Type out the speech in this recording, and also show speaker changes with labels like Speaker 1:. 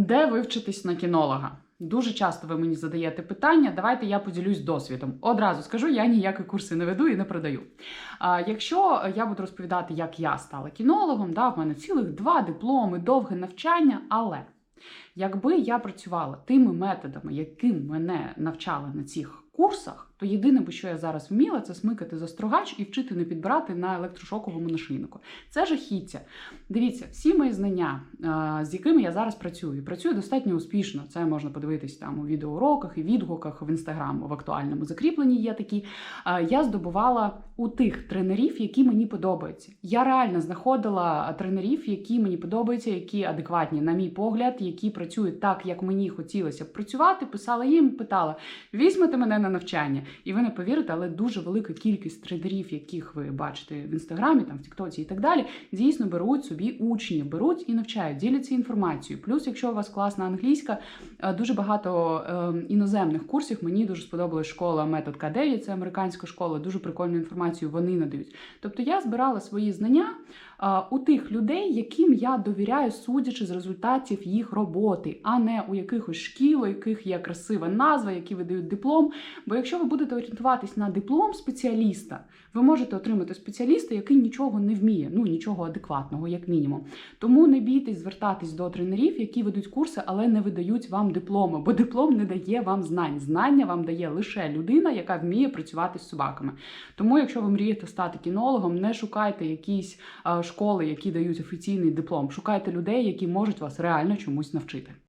Speaker 1: Де вивчитись на кінолога? Дуже часто ви мені задаєте питання. Давайте я поділюсь досвідом. Одразу скажу, я ніякі курси не веду і не продаю. А якщо я буду розповідати, як я стала кінологом, да, в мене цілих два дипломи, довге навчання, але якби я працювала тими методами, яким мене навчали на цих курсах, то єдине, що я зараз вміла, це смикати за строгач і вчити не підбирати на електрошоковому нашийнику. Це жахіття. Дивіться, всі мої знання, з якими я зараз працюю, працюю достатньо успішно. Це можна подивитись там у відеоуроках і відгуках в інстаграм в актуальному закріпленні. Є такі. Я здобувала у тих тренерів, які мені подобаються. Я реально знаходила тренерів, які мені подобаються, які адекватні, на мій погляд, які працюють так, як мені хотілося б працювати. Писала їм, питала: візьмете мене на навчання. І ви не повірите, але дуже велика кількість тренерів, яких ви бачите в інстаграмі, там в Тіктоці і так далі, дійсно беруть собі учнів, беруть і навчають, діляться інформацією. Плюс, якщо у вас класна англійська, е, дуже багато е, іноземних курсів. Мені дуже сподобалась школа метод К9, це американська школа. Дуже прикольну інформацію вони надають. Тобто я збирала свої знання у тих людей, яким я довіряю, судячи з результатів їх роботи, а не у якихось шкіл, у яких є красива назва, які видають диплом. Бо якщо ви будете орієнтуватись на диплом спеціаліста, ви можете отримати спеціаліста, який нічого не вміє, ну нічого адекватного, як мінімум. Тому не бійтесь звертатись до тренерів, які ведуть курси, але не видають вам дипломи, бо диплом не дає вам знань. Знання вам дає лише людина, яка вміє працювати з собаками. Тому, якщо ви мрієте стати кінологом, не шукайте якісь школи, які дають офіційний диплом. Шукайте людей, які можуть вас реально чомусь навчити.